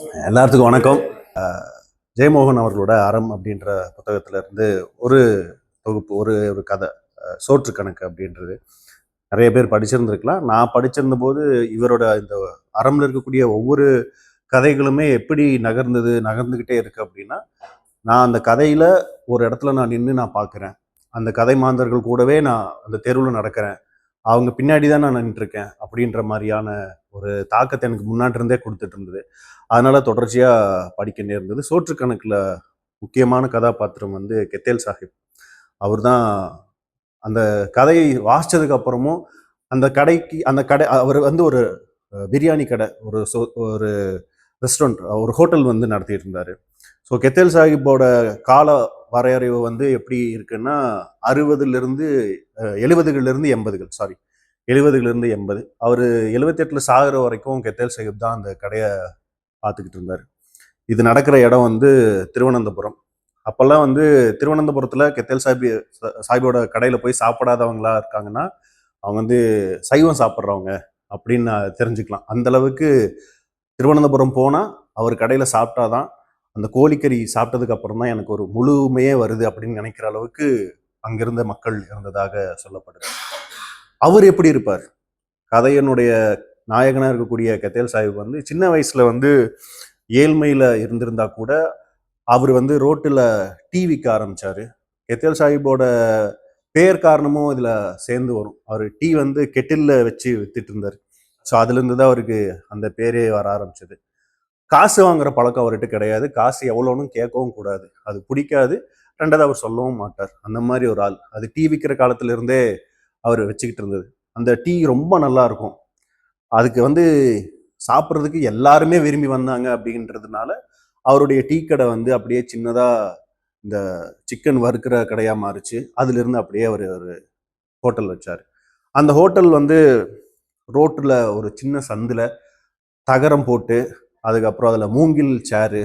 எல்லாத்துக்கும் வணக்கம். ஜெயமோகன் அவர்களோட அறம் அப்படின்ற புத்தகத்துல இருந்து ஒரு தொகுப்பு ஒரு ஒரு கதை சோற்று கணக்கு அப்படின்றது. நிறைய பேர் படிச்சிருந்திருக்கலாம். நான் படிச்சிருந்த போது இவரோட இந்த அறம்ல இருக்கக்கூடிய ஒவ்வொரு கதைகளுமே எப்படி நகர்ந்தது நகர்ந்துக்கிட்டே இருக்கு அப்படின்னா நான் அந்த கதையில ஒரு இடத்துல நான் நின்று நான் பார்க்குறேன். அந்த கதை மாந்தர்கள் கூடவே நான் அந்த தெருவில் நடக்கிறேன். அவங்க பின்னாடி தான் நான் நின்றுருக்கேன் அப்படின்ற மாதிரியான ஒரு தாக்கத்தை எனக்கு முன்னாடி இருந்தே கொடுத்துட்டு இருந்தது. அதனால தொடர்ச்சியாக படிக்க நேர்ந்தது சோற்றுக்கணக்கில் முக்கியமான கதாபாத்திரம் வந்து கெத்தேல் சாஹிப். அவர் தான் அந்த கதையை வாசித்ததுக்கு அப்புறமும் அந்த கடைக்கு அந்த கடை அவர் வந்து ஒரு பிரியாணி கடை ஒரு சோ ஒரு ரெஸ்டாரண்ட் ஒரு ஹோட்டல் வந்து நடத்திட்டு இருந்தார். ஸோ கெத்தேல் சாஹிப்போட கால வரையறைவு வந்து எப்படி இருக்குன்னா அறுபதுலேருந்து எழுபதுகள்லேருந்து எண்பதுகள் சாரி எழுபதுலேருந்து எண்பது. அவர் எழுபத்தெட்டில் சாகிற வரைக்கும் கெத்தேல் சாஹிப் தான் அந்த கடையை பார்த்துக்கிட்டு இருந்தார். இது நடக்கிற இடம் வந்து திருவனந்தபுரம். அப்போல்லாம் வந்து திருவனந்தபுரத்தில் கெத்தேல் சாஹிப் சாஹிபோட கடையில் போய் சாப்பிடாதவங்களா இருக்காங்கன்னா அவங்க வந்து சைவம் சாப்பிட்றவங்க அப்படின்னு நான் தெரிஞ்சுக்கலாம். அந்தளவுக்கு திருவனந்தபுரம் போனால் அவர் கடையில் சாப்பிட்டாதான் அந்த கோழிக்கறி சாப்பிட்டதுக்கு அப்புறம் தான் எனக்கு ஒரு முழுமையே வருது அப்படின்னு நினைக்கிற அளவுக்கு அங்கிருந்த மக்கள் இருந்ததாக சொல்லப்படுது. அவர் எப்படி இருப்பார்? கதையினுடைய நாயகனாக இருக்கக்கூடிய கெத்தேல் சாஹிப் வந்து சின்ன வயசுல வந்து ஏழ்மையில் இருந்திருந்தா கூட அவர் வந்து ரோட்டில் டீ விற்க ஆரம்பிச்சாரு. கெத்தேல் சாஹிப்போட பேர் காரணமும் இதில் சேர்ந்து வரும். அவர் டீ வந்து கெட்டிலில் வச்சு வித்துட்டு இருந்தார். ஸோ அதுலேருந்து தான் அவருக்கு அந்த பேரே வர ஆரம்பிச்சது. காசு வாங்குற பழக்கம் அவர்கிட்ட கிடையாது. காசு எவ்வளோன்னு கேட்கவும் கூடாது. அது பிடிக்காது. ரெண்டாவது அவர் சொல்லவும் மாட்டார். அந்த மாதிரி ஒரு ஆள். அது டீ விற்கிற காலத்துலேருந்தே அவர் வச்சுக்கிட்டு இருந்தது. அந்த டீ ரொம்ப நல்லா இருக்கும். அதுக்கு வந்து சாப்பிட்றதுக்கு எல்லாருமே விரும்பி வந்தாங்க அப்படின்றதுனால அவருடைய டீ கடை வந்து அப்படியே சின்னதாக இந்த சிக்கன் வறுக்கிற கடையாக மாறிச்சு. அதுலேருந்து அப்படியே அவர் ஒரு ஹோட்டல் வச்சார். அந்த ஹோட்டல் வந்து ரோட்டில் ஒரு சின்ன சந்தில் தகரம் போட்டு அதுக்கப்புறம் அதில் மூங்கில் சேரு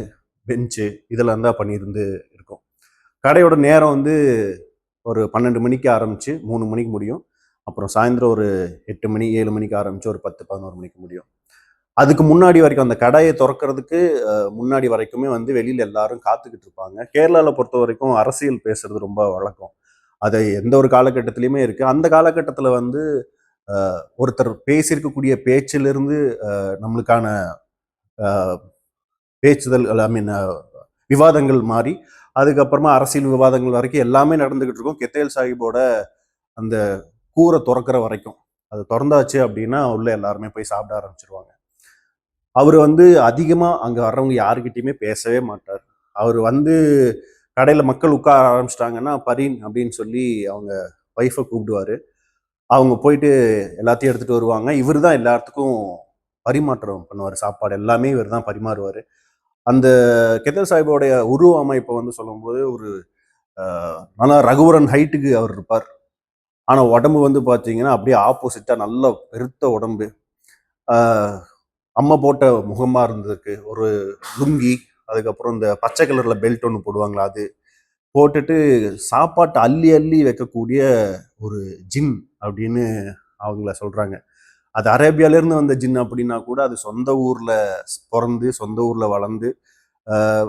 பெஞ்சு இதெல்லாம் தான் பண்ணியிருந்து இருக்கும். கடையோட நேரம் வந்து ஒரு பன்னெண்டு மணிக்கு ஆரம்பித்து மூணு மணிக்கு முடியும். அப்புறம் சாயந்தரம் ஒரு எட்டு மணி ஏழு மணிக்கு ஆரம்பித்து ஒரு பத்து பதினோரு மணிக்கு முடியும். அதுக்கு முன்னாடி வரைக்கும் அந்த கடையை திறக்கிறதுக்கு முன்னாடி வரைக்குமே வந்து வெளியில் எல்லாரும் காத்துக்கிட்டு இருப்பாங்க. கேரளாவில் பொறுத்த வரைக்கும் அரசியல் பேசுறது ரொம்ப வழக்கம். அது எந்த ஒரு காலகட்டத்திலையுமே இருக்குது அந்த காலகட்டத்தில் வந்து ஒருத்தர் பேசியிருக்கக்கூடிய பேச்சிலிருந்து நம்மளுக்கான பேச்சுதல் ஐ மீன் விவாதங்கள் மாறி அதுக்கப்புறமா அரசியல் விவாதங்கள் வரைக்கும் எல்லாமே நடந்துகிட்டு இருக்கும். கெத்தேல் சாஹிப்போட அந்த கூரை திறக்கிற வரைக்கும். அது திறந்தாச்சு அப்படின்னா உள்ள எல்லாருமே போய் சாப்பிட ஆரம்பிச்சிருவாங்க. அவர் வந்து அதிகமாக அங்கே வர்றவங்க யாருக்கிட்டையுமே பேசவே மாட்டார். அவர் வந்து கடையில் மக்கள் உட்கார ஆரம்பிச்சிட்டாங்கன்னா பரீன் அப்படின்னு சொல்லி அவங்க ஒய்ஃபை கூப்பிடுவாரு. அவங்க போயிட்டு எல்லாத்தையும் எடுத்துகிட்டு வருவாங்க. இவர் தான் எல்லாத்துக்கும் பரிமாற்றம் பண்ணுவார். சாப்பாடு எல்லாமே இவர் தான் பரிமாறுவார். அந்த கெதர் சாஹிபோடைய உருவ அமைப்பை வந்து சொல்லும்போது ஒரு நல்லா ரகுவரன் ஹைட்டுக்கு அவர் இருப்பார். ஆனால் உடம்பு வந்து பார்த்தீங்கன்னா அப்படியே ஆப்போசிட்டாக நல்ல பெருத்த உடம்பு. அம்மா போட்ட முகமாக இருந்ததுக்கு ஒரு லுங்கி அதுக்கப்புறம் இந்த பச்சை கலரில் பெல்ட் ஒன்று போடுவாங்களா அது. போட்டுட்டு சாப்பாட்டை அள்ளி அள்ளி வைக்கக்கூடிய ஒரு ஜிம் அப்படின்னு அவங்கள சொல்கிறாங்க அது அரேபியாலேருந்து வந்த ஜின் அப்படின்னா கூட அது சொந்த ஊரில் பிறந்து சொந்த ஊரில் வளர்ந்து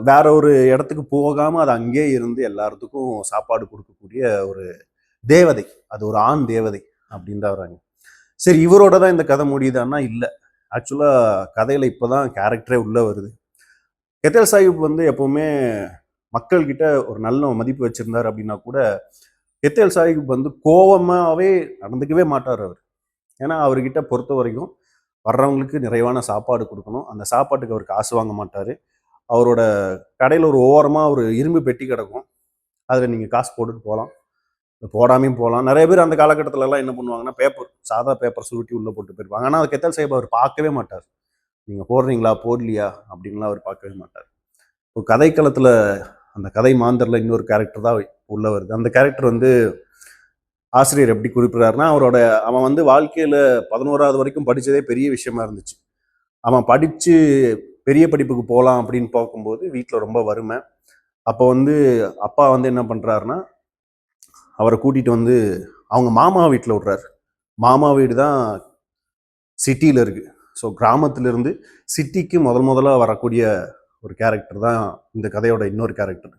வேற ஒரு இடத்துக்கு போகாமல் அது அங்கேயே இருந்து எல்லாத்துக்கும் சாப்பாடு கொடுக்கக்கூடிய ஒரு தேவதை. அது ஒரு ஆண் தேவதை அப்படின்னு தான் வராங்க சரி இவரோட தான் இந்த கதை முடியுதான்னா இல்லை. ஆக்சுவலாக கதையில் இப்போ தான் கேரக்டரே உள்ளே வருது. கெத்தல் சாஹிப் வந்து எப்போவுமே மக்கள்கிட்ட ஒரு நல்ல மதிப்பு வச்சுருந்தார் அப்படின்னா கூட கெத்தல் சாஹிப் வந்து கோபமாகவே நடந்துக்கவே மாட்டார் அவர். ஏன்னா அவர்கிட்ட பொறுத்த வரைக்கும் வர்றவங்களுக்கு நிறைவான சாப்பாடு கொடுக்கணும். அந்த சாப்பாட்டுக்கு அவர் காசு வாங்க மாட்டார். அவரோட கடையில் ஒரு ஓரமாக ஒரு இரும்பு பெட்டி கிடக்கும். அதில் நீங்கள் காசு போட்டுட்டு போகலாம். போடாமையும் போகலாம். நிறைய பேர் அந்த காலகட்டத்திலலாம் என்ன பண்ணுவாங்கன்னா பேப்பர் சாதா பேப்பர் சுருட்டி உள்ளே போட்டு போயிருப்பாங்க. ஆனால் அது கெத்தல் சாஹிப் அவர் பார்க்கவே மாட்டார். நீங்கள் போடுறீங்களா? போடலையா? அப்படின்லாம் அவர் பார்க்கவே மாட்டார். இப்போ கதைக்களத்தில் அந்த கதை மாந்தரில் இன்னொரு கேரக்டர் தான் உள்ள வருது அந்த கேரக்டர் வந்து ஆசிரியர் எப்படி குறிப்பிடுறாருன்னா அவரோட அவன் வந்து வாழ்க்கையில் பதினோராவது வரைக்கும் படித்ததே பெரிய விஷயமா இருந்துச்சு. அவன் படித்து பெரிய படிப்புக்கு போகலாம் அப்படின்னு பார்க்கும்போது வீட்டில் ரொம்ப வறுமை. அப்போ வந்து அப்பா வந்து என்ன பண்ணுறாருன்னா அவரை கூட்டிகிட்டு வந்து அவங்க மாமா வீட்டில் விட்றாரு. மாமா வீடு தான் சிட்டியில் இருக்குது ஸோ கிராமத்திலிருந்து சிட்டிக்கு முதல் முதலாக வரக்கூடிய ஒரு கேரக்டர் தான் இந்த கதையோட இன்னொரு கேரக்டர்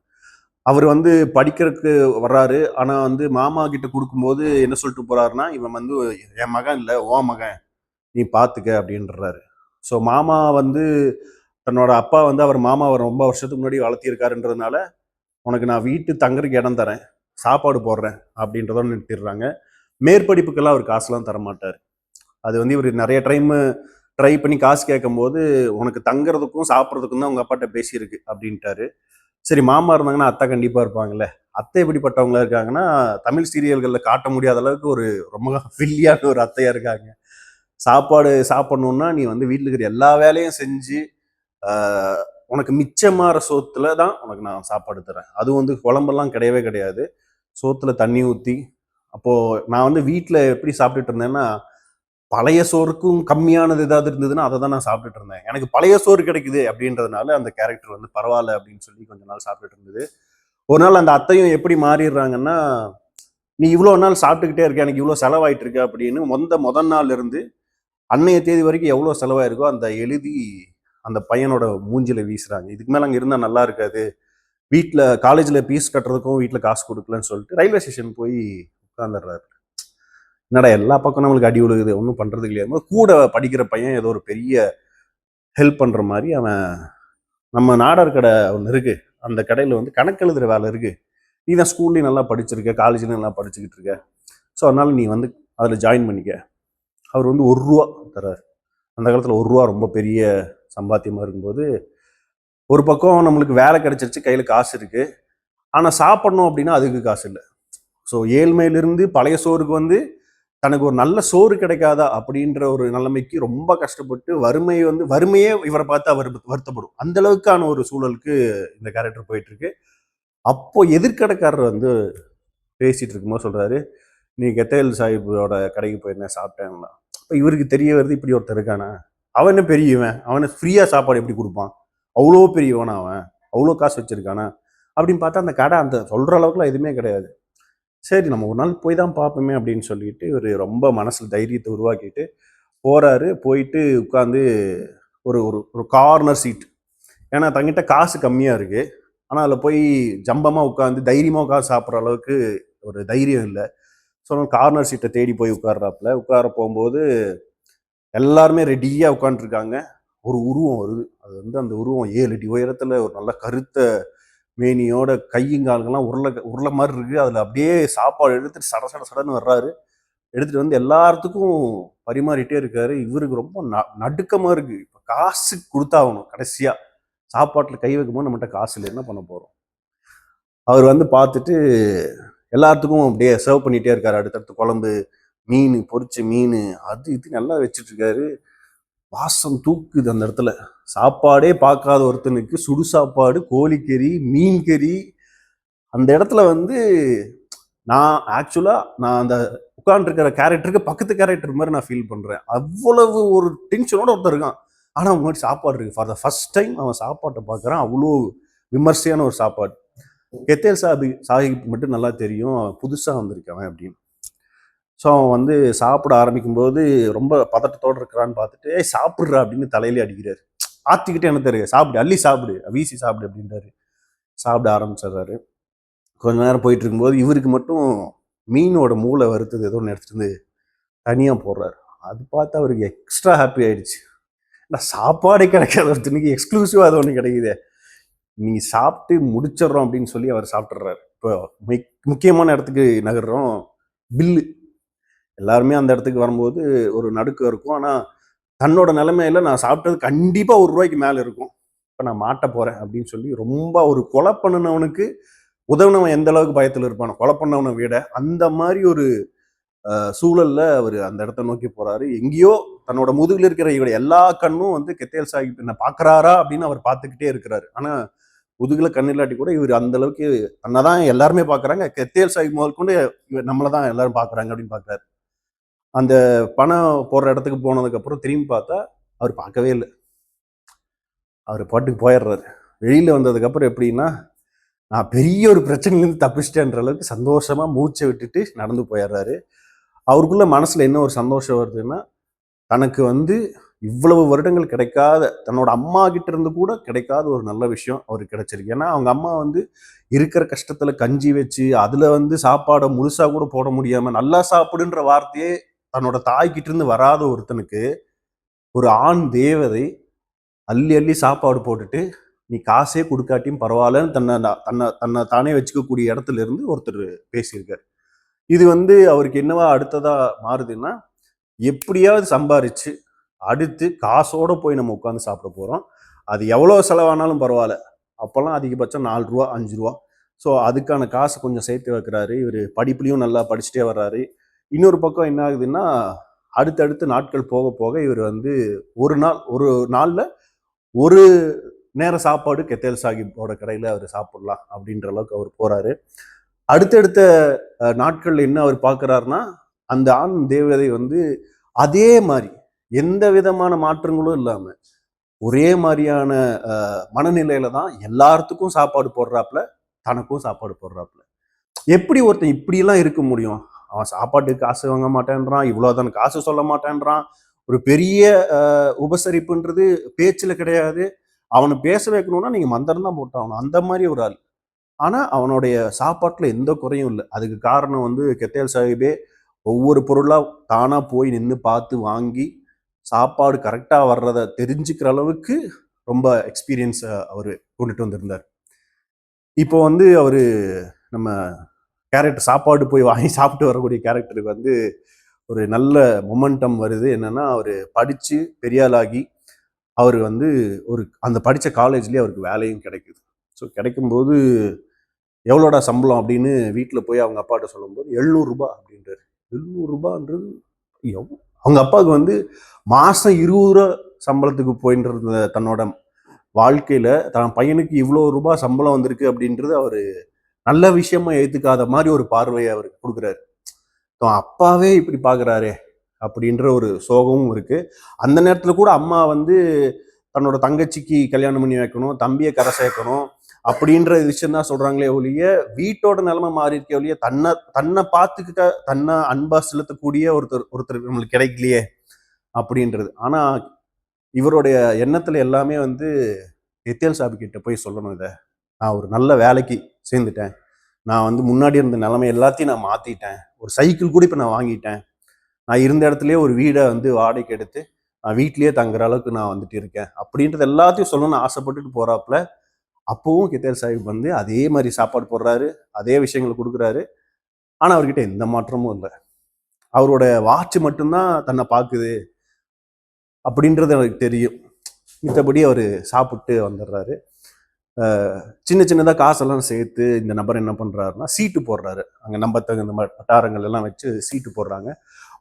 அவர் வந்து படிக்கிறதுக்கு வர்றாரு. ஆனால் வந்து மாமா கிட்ட கொடுக்கும்போது என்ன சொல்லிட்டு போறாருன்னா இவன் வந்து என் மகன் இல்லை ஓ மகன். நீ பார்த்துக்க அப்படின்றாரு. ஸோ மாமா வந்து தன்னோட அப்பா வந்து அவர் மாமா அவர் ரொம்ப வருஷத்துக்கு முன்னாடி வளர்த்திருக்காருன்றதுனால உனக்கு நான் வீட்டு தங்குறதுக்கு இடம் தரேன். சாப்பாடு போடுறேன் அப்படின்றத நிறுத்திடுறாங்க. மேற்படிப்புக்கெல்லாம் அவர் காசுலாம் தரமாட்டார். அது வந்து இவர் நிறைய டைம் ட்ரை பண்ணி காசு கேட்கும்போது உனக்கு தங்குறதுக்கும் சாப்பிட்றதுக்கும் தான் உங்கள் அப்பாட்ட பேசியிருக்கு அப்படின்ட்டாரு. சரி மாமா இருந்தாங்கன்னா அத்தை கண்டிப்பாக இருப்பாங்கல்ல. அத்தை எப்படிப்பட்டவங்களா இருக்காங்கன்னா தமிழ் சீரியல்களில் காட்ட முடியாத அளவுக்கு ஒரு ரொம்ப ஃபில்லியான ஒரு அத்தையாக இருக்காங்க. சாப்பாடு சாப்பிட்ணுன்னா நீ வந்து வீட்டில் இருக்கிற எல்லா வேலையும் செஞ்சு உனக்கு மிச்சமாற சோத்துல தான் உனக்கு நான் சாப்பாடு தரேன். அது வந்து குழம்பெல்லாம் கிடையவே கிடையாது. சோத்துல தண்ணி ஊற்றி அப்போது நான் வந்து வீட்டில் எப்படி சாப்பிட்டுட்டு இருந்தேன்னா பழைய சோறுக்கும் கம்மியானது ஏதாவது இருந்ததுன்னா அதை தான் நான் சாப்பிட்டுட்டு இருந்தேன். எனக்கு பழைய சோறு கிடைக்குது அப்படின்றதுனால அந்த கேரக்டர் வந்து பரவாயில்ல அப்படின்னு சொல்லி கொஞ்ச நாள் சாப்பிட்டுட்டு இருந்தது. ஒரு நாள் அந்த அத்தையும் எப்படி மாறிடுறாங்கன்னா நீ இவ்வளோ நாள் சாப்பிட்டுக்கிட்டே இருக்க எனக்கு இவ்வளோ செலவாயிட்டு இருக்கு அப்படின்னு மொந்த முதல் நாள் இருந்து அன்னைய தேதி வரைக்கும் எவ்வளோ செலவாயிருக்கோ அந்த எழுதி அந்த பையனோட மூஞ்சில வீசுறாங்க. இதுக்கு மேலே அங்கே இருந்தால் நல்லா இருக்காது. வீட்டில் காலேஜில் ஃபீஸ் கட்டுறதுக்கும் வீட்டில் காசு கொடுக்கலன்னு சொல்லிட்டு ரயில்வே ஸ்டேஷன் போய் உட்காந்துடுறாரு என்னடா எல்லா பக்கம் நம்மளுக்கு அடி விழுகுது ஒன்றும் பண்ணுறது இல்லையா? கூட படிக்கிற பையன் ஏதோ ஒரு பெரிய ஹெல்ப் பண்ணுற மாதிரி அவன் நம்ம நாடார் கடை ஒன்று இருக்குது அந்த கடையில் வந்து கணக்கு எழுதுகிற வேலை இருக்குது நீ தான் ஸ்கூல்லையும் நல்லா படிச்சிருக்க காலேஜ்லையும் நல்லா படிச்சுக்கிட்டு இருக்க. ஸோ அதனால் நீ வந்து அதில் ஜாயின் பண்ணிக்க. அவர் வந்து ஒரு ரூபா தர்றார். அந்த காலத்தில் ஒரு ரூபா ரொம்ப பெரிய சம்பாத்தியமாக இருக்கும்போது ஒரு பக்கம் நம்மளுக்கு வேலை கிடச்சிருச்சு கையில் காசு இருக்குது ஆனால் சாப்பிட்ணும் அப்படின்னா அதுக்கு காசு இல்லை. ஸோ ஏழ்மையிலிருந்து பழைய சோறுக்கு வந்து தனக்கு ஒரு நல்ல சோறு கிடைக்காதா அப்படின்ற ஒரு நிலைமைக்கு ரொம்ப கஷ்டப்பட்டு வறுமை வந்து வறுமையே இவரை பார்த்து அவர் வருத்தப்படும். அந்த அளவுக்கான ஒரு சூழலுக்கு இந்த கேரக்டர் போயிட்டு இருக்கு அப்போ எதிர்கடைக்காரர் வந்து பேசிட்டு இருக்கும்போது சொல்றாரு நீ கெத்தையல் சாஹிப்போட கடைக்கு போயிருந்தேன் சாப்பிட்டேன்லாம் இப்போ இவருக்கு தெரிய வருது இப்படி ஒருத்தர் இருக்கானா? அவன் என்ன பெரியவன்? அவனை ஃப்ரீயாக சாப்பாடு எப்படி கொடுப்பான்? அவ்வளோ பெரியவனா அவன்? அவ்வளோ காசு வச்சிருக்கானா? அப்படின்னு பார்த்தா அந்த கடை அந்த சொல்கிற அளவுக்குலாம் எதுவுமே கிடையாது. சரி நம்ம ஒரு நாள் போய் தான் பார்ப்போமே அப்படின்னு சொல்லிட்டு இவர் ரொம்ப மனசில் தைரியத்தை உருவாக்கிட்டு போகிறாரு போயிட்டு உட்காந்து ஒரு ஒரு ஒரு கார்னர் சீட் ஏன்னா தங்கிட்ட காசு கம்மியாக இருக்குது ஆனால் அதில் போய் ஜம்பமாக உட்காந்து தைரியமாக உட்காந்து சாப்பிட்ற அளவுக்கு ஒரு தைரியம் இல்லை. ஸோ கார்னர் சீட்டை தேடி போய் உட்கார்றாப்புல. உட்கார போகும்போது எல்லாருமே ரெடியாக உட்காந்துருக்காங்க ஒரு உருவம் வருது. அது வந்து அந்த உருவம் ஏழு அடி உயரத்தில் ஒரு நல்ல கருத்த மேனியோட கையுங்கால்கள்லாம் உருளை உருளை மாதிரி இருக்குது அதில் அப்படியே சாப்பாடு எடுத்துட்டு சட சட சடன்னு வர்றாரு. எடுத்துட்டு வந்து எல்லாத்துக்கும் பரிமாறிட்டே இருக்காரு. இவருக்கு ரொம்ப ந- நடுக்கமாக இருக்குது இப்போ காசு கொடுத்தாகணும் கடைசியாக சாப்பாட்டில் கை வைக்கும்போது நம்மகிட்ட காசு இல்லை. என்ன பண்ண போகிறோம் அவர் வந்து பார்த்துட்டு எல்லாத்துக்கும் அப்படியே சர்வ் பண்ணிகிட்டே இருக்காரு. அடுத்தடுத்து குழம்பு மீன் பொரிச்ச மீன் அது இது நல்லா வச்சிட்டு இருக்காரு. வாசம் தூக்குது அந்த இடத்துல. சாப்பாடே பார்க்காத ஒருத்தனுக்கு சுடு சாப்பாடு கோழிக்கறி மீன் கறி. அந்த இடத்துல வந்து நான் ஆக்சுவலாக நான் அந்த உட்காந்துருக்கிற கேரக்டருக்கு பக்கத்து கேரக்டர் மாதிரி நான் ஃபீல் பண்ணுறேன் அவ்வளவு ஒரு டென்ஷனோட ஒருத்தர் இருக்கான். ஆனால் அவன் முன்னாடி சாப்பாடு இருக்கு. ஃபார் த ஃபஸ்ட் டைம் அவன் சாப்பாட்டை பார்க்குறான். அவ்வளோ விமர்சையான ஒரு சாப்பாடு. கெத்தேல் சாபி சாஹிப் மட்டும் நல்லா தெரியும். புதுசாக வந்திருக்கவன் அப்படின்னு. ஸோ அவன் வந்து சாப்பிட ஆரம்பிக்கும்போது ரொம்ப பதட்டத்தோடு இருக்கிறான்னு பார்த்துட்டு ஏய் சாப்பிட்றா அப்படின்னு தலையிலே அடிக்கிறாரு. ஆத்திக்கிட்டே என்ன தெரியும் சாப்பிடு அள்ளி சாப்பிடு வீசி சாப்பிடு அப்படின்றாரு. சாப்பிட ஆரம்பிச்சிடுறாரு. கொஞ்ச நேரம் போயிட்டு இருக்கும்போது இவருக்கு மட்டும் மீனோட மூளை வறுத்தது ஏதோ ஒன்று எடுத்துட்டு வந்து தனியாக போடுறாரு. அது பார்த்து அவருக்கு எக்ஸ்ட்ரா ஹாப்பி ஆயிடுச்சு. நான் சாப்பாடே கிடைக்காத ஒருத்தனுக்கு எக்ஸ்க்ளூசிவாக அது ஒன்று கிடைக்குதே. நீ சாப்பிட்டு முடிச்சிடுறோம் அப்படின்னு சொல்லி அவர் சாப்பிட்றாரு இப்போ முக்கியமான இடத்துக்கு நகர்றோம். பில்லு. எல்லாருமே அந்த இடத்துக்கு வரும்போது ஒரு நடுக்கம் இருக்கும். ஆனால் தன்னோட நிலைமையில நான் சாப்பிட்டது கண்டிப்பாக ஒரு ரூபாய்க்கு மேலே இருக்கும். இப்போ நான் மாட்ட போகிறேன் அப்படின்னு சொல்லி ரொம்ப ஒரு கொலை பண்ணினவனுக்கு உதவினவன் எந்த அளவுக்கு பயத்தில் இருப்பானோ கொலை பண்ணவனை விட அந்த மாதிரி ஒரு சூழலில் அவர் அந்த இடத்த நோக்கி போகிறாரு எங்கேயோ தன்னோட முதுகில் இருக்கிற இவட எல்லா கண்ணும் வந்து கெத்தேல் சாஹிப் என்ன பார்க்குறாரா அப்படின்னு அவர் பார்த்துக்கிட்டே இருக்கிறாரு. ஆனால் முதுகில் கண் இல்லாட்டி கூட இவர் அந்த அளவுக்கு தன்னைதான் எல்லாருமே பார்க்குறாங்க. கெத்தேல் சாஹிப் முதல் கொண்டு இவர் நம்மளை தான் எல்லாரும் பார்க்குறாங்க அப்படின்னு பார்க்குறாரு. அந்த பணம் போடுற இடத்துக்கு போனதுக்கப்புறம் திரும்பி பார்த்தா அவர் பார்க்கவே இல்லை. அவர் பாட்டுக்கு போயிடுறாரு. வெளியில் வந்ததுக்கப்புறம் எப்படின்னா நான் பெரிய ஒரு பிரச்சனையிலேருந்து தப்பிச்சிட்டேன்ற அளவுக்கு சந்தோஷமாக மூச்சை விட்டுட்டு நடந்து போயிடுறாரு. அவருக்குள்ள மனசில் என்ன ஒரு சந்தோஷம் வருதுன்னா தனக்கு வந்து இவ்வளவு வருடங்கள் கிடைக்காத தன்னோட அம்மா கிட்ட இருந்து கூட கிடைக்காத ஒரு நல்ல விஷயம் அவருக்கு கிடைச்சிருக்கு. ஏன்னா அவங்க அம்மா வந்து இருக்கிற கஷ்டத்துல கஞ்சி வச்சு அதுல வந்து சாப்பாடை முழுசா கூட போட முடியாம நல்லா சாப்பிடுன்ற வார்த்தையே தன்னோட தாய்கிட்ட இருந்து வராத ஒருத்தனுக்கு ஒரு ஆண் தேவதை அள்ளி அள்ளி சாப்பாடு போட்டுட்டு நீ காசே கொடுக்காட்டியும் பரவாயில்லன்னு தன்னை தன்னை தன்னை தானே வச்சுக்கக்கூடிய இடத்துல இருந்து ஒருத்தர் பேசியிருக்காரு. இது வந்து அவருக்கு என்னவா அடுத்ததா மாறுதுன்னா எப்படியாவது சம்பாரிச்சு அடுத்து காசோட போய் நம்ம உட்காந்து சாப்பிட போகிறோம் அது எவ்வளோ செலவானாலும் பரவாயில்ல. அப்போல்லாம் அதிகபட்சம் நாலு ரூபா அஞ்சு ரூபா. ஸோ அதுக்கான காசை கொஞ்சம் சேர்த்து வைக்கிறாரு. இவர் படிப்புலையும் நல்லா படிச்சுட்டே வர்றாரு. இன்னொரு பக்கம் என்ன ஆகுதுன்னா அடுத்தடுத்து நாட்கள் போக போக இவர் வந்து ஒரு நாள் ஒரு நாளில் ஒரு நேர சாப்பாடு கெத்தேல் சாஹிப்போட கடையில் அவர் சாப்பிட்லாம் அப்படின்ற அளவுக்கு அவர் போகிறாரு அடுத்தடுத்த நாட்களில் என்ன அவர் பார்க்குறாருன்னா அந்த ஆண் தேவதை வந்து அதே மாதிரி எந்த விதமான மாற்றங்களும் இல்லாமல் ஒரே மாதிரியான மனநிலையில தான் எல்லாத்துக்கும் சாப்பாடு போடுறாப்புல தனக்கும் சாப்பாடு போடுறாப்புல. எப்படி ஒருத்தன் இப்படியெல்லாம் இருக்க முடியும்? அவன் சாப்பாட்டுக்கு காசு வாங்க மாட்டேன்றான் இவ்வளோதான் காசு சொல்ல மாட்டேன்றான். ஒரு பெரிய உபசரிப்புன்றது பேச்சில் கிடையாது. அவனை பேச வைக்கணும்னா நீங்கள் மந்திரம் தான் போட்டாகணும். அந்த மாதிரி ஒரு ஆள். ஆனால் அவனுடைய சாப்பாட்டில் எந்த குறையும் இல்லை. அதுக்கு காரணம் வந்து கெத்தேல் சாஹிபே ஒவ்வொரு பொருளாக தானாக போய் நின்று பார்த்து வாங்கி சாப்பாடு கரெக்டாக வர்றத தெரிஞ்சுக்கிற அளவுக்கு ரொம்ப எக்ஸ்பீரியன்ஸ் அவர் கொண்டுட்டு வந்திருந்தார். இப்போ வந்து அவர் நம்ம கேரக்டர் சாப்பாடு போய் வாங்கி சாப்பிட்டு வரக்கூடிய கேரக்டருக்கு வந்து ஒரு நல்ல மொமெண்டம் வருது. என்னென்னா அவர் படித்து பெரியாளாகி அவர் வந்து ஒரு அந்த படித்த காலேஜ்லேயே அவருக்கு வேலையும் கிடைக்குது. ஸோ கிடைக்கும்போது எவ்வளோடா சம்பளம் அப்படின்னு வீட்டில் போய் அவங்க அப்பாட்ட சொல்லும்போது எழுநூறுபா அப்படின்றாரு. எழுநூறுபான்றது எவ்வளோ அவங்க அப்பாவுக்கு வந்து மாதம் இருபது ரூபா சம்பளத்துக்கு போயிட்டு இருந்த தன்னோட வாழ்க்கையில் தன் பையனுக்கு இவ்வளோ ரூபாய் சம்பளம் வந்திருக்கு அப்படின்றது அவர் நல்ல விஷயமா ஏற்றுக்காத மாதிரி ஒரு பார்வையை அவர் கொடுக்குறாரு. ஸோ அப்பாவே இப்படி பார்க்குறாரே அப்படின்ற ஒரு சோகமும் இருக்கு. அந்த நேரத்தில் கூட அம்மா வந்து தன்னோட தங்கச்சிக்கு கல்யாணம் பண்ணி வைக்கணும் தம்பியை கரை சேர்க்கணும் அப்படின்ற விஷயம் தான் சொல்றாங்களே ஒழிய வீட்டோட நிலைமை மாறி இருக்கே ஒழிய தன்னை தன்னை பார்த்துக்கிட்ட தன்னை அன்பா செலுத்தக்கூடிய ஒருத்தர் ஒருத்தர் நம்மளுக்கு கிடைக்கலையே அப்படின்றது. ஆனா இவருடைய எண்ணத்துல எல்லாமே வந்து எத்தியல் சாபி கிட்ட போய் சொல்லணும் இதை. நான் ஒரு நல்ல வேலைக்கு சேர்ந்துட்டேன். நான் வந்து முன்னாடி இருந்த நிலைமை எல்லாத்தையும் நான் மாற்றிட்டேன் ஒரு சைக்கிள் கூட இப்போ நான் வாங்கிட்டேன். நான் இருந்த இடத்துலயே ஒரு வீடை வந்து வாடகைக்கு எடுத்து நான் வீட்லேயே தங்குற அளவுக்கு நான் வந்துட்டு இருக்கேன். அப்படின்றது எல்லாத்தையும் சொல்லணும்னு ஆசைப்பட்டுட்டு போகிறாப்புல அப்போவும் கித்தேர் சாஹிப் வந்து அதே மாதிரி சாப்பாடு போடுறாரு அதே விஷயங்கள் கொடுக்குறாரு. ஆனால் அவர்கிட்ட எந்த மாற்றமும் இல்லை. அவரோட வாட்ச் மட்டும்தான் தன்னை பார்க்குது அப்படின்றது எனக்கு தெரியும். மித்தபடி அவர் சாப்பிட்டு வந்துடுறாரு. சின்ன சின்னதாக காசெல்லாம் சேர்த்து இந்த நபர் என்ன பண்ணுறாருன்னா சீட்டு போடுறாரு. அங்கே நம்ம தகுந்த மாதிரி வட்டாரங்கள் எல்லாம் வச்சு சீட்டு போடுறாங்க.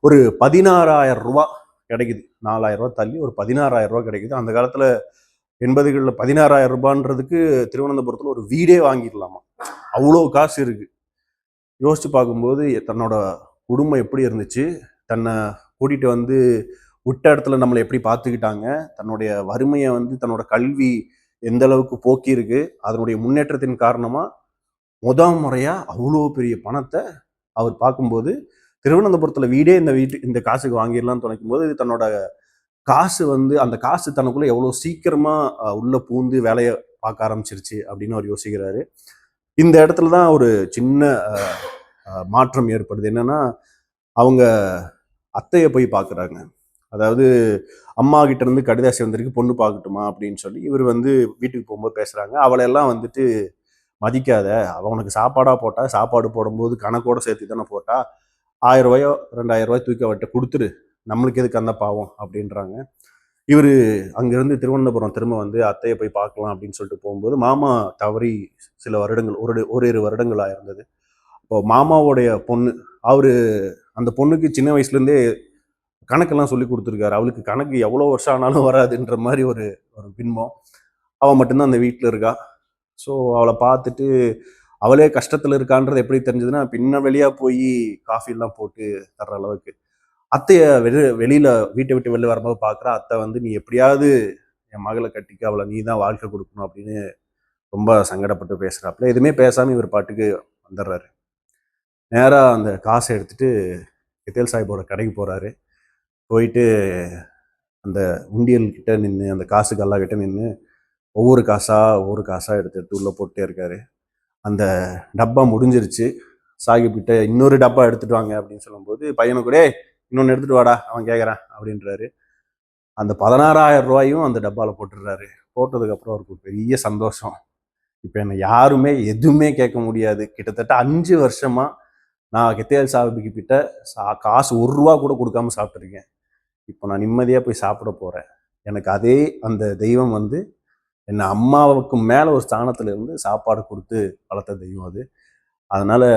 ஒரு பதினாறாயிரம் ரூபா கிடைக்குது. நாலாயிரம் ரூபா தள்ளி ஒரு பதினாறாயிரம் ரூபா கிடைக்குது. அந்த காலத்தில் எண்பதுகளில் பதினாறாயிரம் ரூபான்றதுக்கு திருவனந்தபுரத்தில் ஒரு வீடே வாங்கிடலாமா? அவ்வளோ காசு இருக்குது யோசித்து பார்க்கும்போது தன்னோட குடும்பம் எப்படி இருந்துச்சு? தன்னை கூட்டிகிட்டு வந்து விட்ட இடத்துல நம்மளை எப்படி பார்த்துக்கிட்டாங்க? தன்னுடைய வறுமையை வந்து தன்னோட கல்வி எந்த அளவுக்கு போக்கி இருக்கு அதனுடைய முன்னேற்றத்தின் காரணமாக முதல் முறையாக அவ்வளோ பெரிய பணத்தை அவர் பார்க்கும்போது திருவனந்தபுரத்தில் வீடே இந்த வீட்டு இந்த காசுக்கு வாங்கிடலாம்னு துணைக்கும் போது இது தன்னோட காசு வந்து அந்த காசு தனக்குள்ளே எவ்வளோ சீக்கிரமாக உள்ளே பூந்து வேலையை பார்க்க ஆரம்பிச்சிருச்சு அப்படின்னு அவர் யோசிக்கிறாரு. இந்த இடத்துல தான் ஒரு சின்ன மாற்றம் ஏற்படுது. என்னன்னா அவங்க அத்தையை போய் பார்க்குறாங்க. அதாவது அம்மா கிட்ட இருந்து கடிதாசி வந்திருக்கு பொண்ணு பார்க்கட்டுமா அப்படின்னு சொல்லி இவர் வந்து வீட்டுக்கு போகும்போது பேசுறாங்க. அவளையெல்லாம் வந்துட்டு மதிக்காத அவ உனக்கு சாப்பாடா போட்டா சாப்பாடு போடும்போது கணக்கோட சேர்த்து தானே போட்டா ஆயிரம் ரூபாயோ ரெண்டாயிரம் ரூபாய் தூக்கி அவட்ட கொடுத்துரு. நம்மளுக்கு எதுக்கு அந்த பாவம் அப்படின்றாங்க. இவர் அங்கேருந்து திருவனந்தபுரம் திரும்ப வந்து அத்தையை போய் பார்க்கலாம் அப்படின்னு சொல்லிட்டு போகும்போது மாமா தவறி சில வருடங்கள் ஒரு ஓரிரு வருடங்கள் இருந்தது. இப்போ மாமாவுடைய பொண்ணு அவர் அந்த பொண்ணுக்கு சின்ன வயசுலேருந்தே கணக்கெல்லாம் சொல்லி கொடுத்துருக்காரு. அவளுக்கு கணக்கு எவ்வளோ வருஷம் ஆனாலும் வராதுன்ற மாதிரி ஒரு ஒரு பின்பம். அவள் மட்டும்தான் அந்த வீட்டில் இருக்கா. ஸோ அவளை பார்த்துட்டு அவளே கஷ்டத்தில் இருக்கான்றது எப்படி தெரிஞ்சதுன்னா பின்ன வெளியாக போய் காஃபிலாம் போட்டு தர்ற அளவுக்கு. அத்தையை வெளி வெளியில் வீட்டை விட்டு வெளில வரும்போது பார்க்குறா அத்தை வந்து நீ எப்படியாவது என் மகளை கட்டிக்க அவளை நீ தான் வாழ்க்கை கொடுக்கணும் அப்படின்னு ரொம்ப சங்கடப்பட்டு பேசுகிறாப்புல எதுவுமே பேசாமல் இவர் பாட்டுக்கு வந்துடுறாரு. நேராக அந்த காசை எடுத்துட்டு கித்தேல் சாஹிப்போட கடைக்கு போகிறாரு போயிட்டு அந்த உண்டியல் கிட்ட நின்று அந்த காசு கல்லா கிட்ட நின்று ஒவ்வொரு காசாக ஒவ்வொரு காசாக எடுத்து எடுத்து உள்ளே போட்டே இருக்காரு. அந்த டப்பா முடிஞ்சிருச்சு. சாகிப்கிட்ட இன்னொரு டப்பா எடுத்துட்டு வாங்க அப்படின்னு சொல்லும்போது பையனை கூட இன்னொன்று எடுத்துகிட்டு எடுத்துட்டு வாடா அவன் கேட்குறான் அப்படின்றாரு. அந்த பதினாறாயிரம் ரூபாயும் அந்த டப்பாவில் போட்டுடுறாரு. போட்டதுக்கப்புறம் அவருக்கு ஒரு பெரிய சந்தோஷம். இப்போ என்னை யாருமே எதுவுமே கேட்க முடியாது. கிட்டத்தட்ட அஞ்சு வருஷமாக நான் கெத்தியால் சாஹிபுக்கு கிட்ட சா காசு ஒரு ரூபா கூட கொடுக்காம சாப்பிட்ருக்கேன் இப்போ நான் நிம்மதியாக போய் சாப்பிட போகிறேன் எனக்கு அதே அந்த தெய்வம் வந்து என்னை அம்மாவுக்கு மேலே ஒரு ஸ்தானத்தில் இருந்து சாப்பாடு கொடுத்து வளர்த்த தெய்வம் அது. அதனால்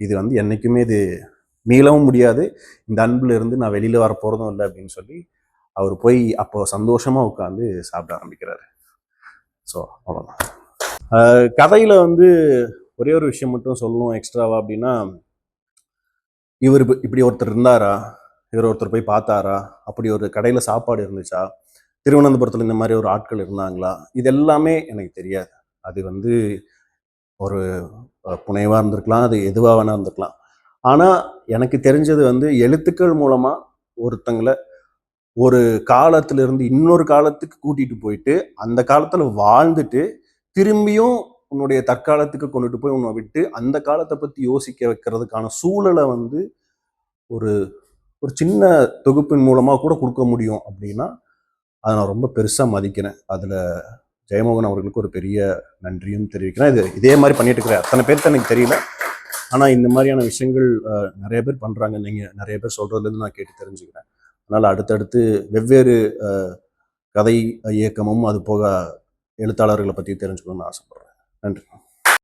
இது வந்து என்றைக்குமே இது மீளவும் முடியாது. இந்த அன்பில் இருந்து நான் வெளியில் வர போகிறதும் இல்லை அப்படின்னு சொல்லி அவர் போய் அப்போ சந்தோஷமாக உட்காந்து சாப்பிட ஆரம்பிக்கிறாரு. ஸோ அவ்வளோதான் கதையில் வந்து ஒரே ஒரு விஷயம் மட்டும் சொல்லணும் எக்ஸ்ட்ராவா அப்படின்னா இவர் இப்படி ஒருத்தர் இருந்தாரா? இவர் ஒருத்தர் போய் பார்த்தாரா? அப்படி ஒரு கடையில் சாப்பாடு இருந்துச்சா? திருவனந்தபுரத்தில் இந்த மாதிரி ஒரு ஆட்கள் இருந்தாங்களா? இது எல்லாமே எனக்கு தெரியாது. அது வந்து ஒரு புனைவாக இருந்திருக்கலாம் அது எதுவாக வேணா இருந்திருக்கலாம். ஆனால் எனக்கு தெரிஞ்சது வந்து எழுத்துக்கள் மூலமாக ஒருத்தங்களை ஒரு காலத்திலிருந்து இன்னொரு காலத்துக்கு கூட்டிகிட்டு போயிட்டு அந்த காலத்தில் வாழ்ந்துட்டு திரும்பியும் உன்னுடைய தற்காலத்துக்கு கொண்டுட்டு போய் உன்னை விட்டு அந்த காலத்தை பற்றி யோசிக்க வைக்கிறதுக்கான சூழலை வந்து ஒரு ஒரு சின்ன தொகுப்பின் மூலமாக கூட கொடுக்க முடியும் அப்படின்னா அதை நான் ரொம்ப பெருசாக மதிக்கிறேன். அதில் ஜெயமோகன் அவர்களுக்கு ஒரு பெரிய நன்றியும் தெரிவிக்கிறேன். இது இதே மாதிரி பண்ணிட்டு இருக்கிற அத்தனை பேர்த்த எனக்கு தெரியல. ஆனால் இந்த மாதிரியான விஷயங்கள் நிறைய பேர் பண்ணுறாங்க நீங்கள் நிறைய பேர் சொல்கிறதுலேருந்து நான் கேட்டு தெரிஞ்சுக்கிறேன். அதனால் அடுத்தடுத்து வெவ்வேறு கதை இயக்கமும் அது போக எழுத்தாளர்களை பற்றி தெரிஞ்சுக்கணும்னு ஆசைப்பட்றேன். நன்றி.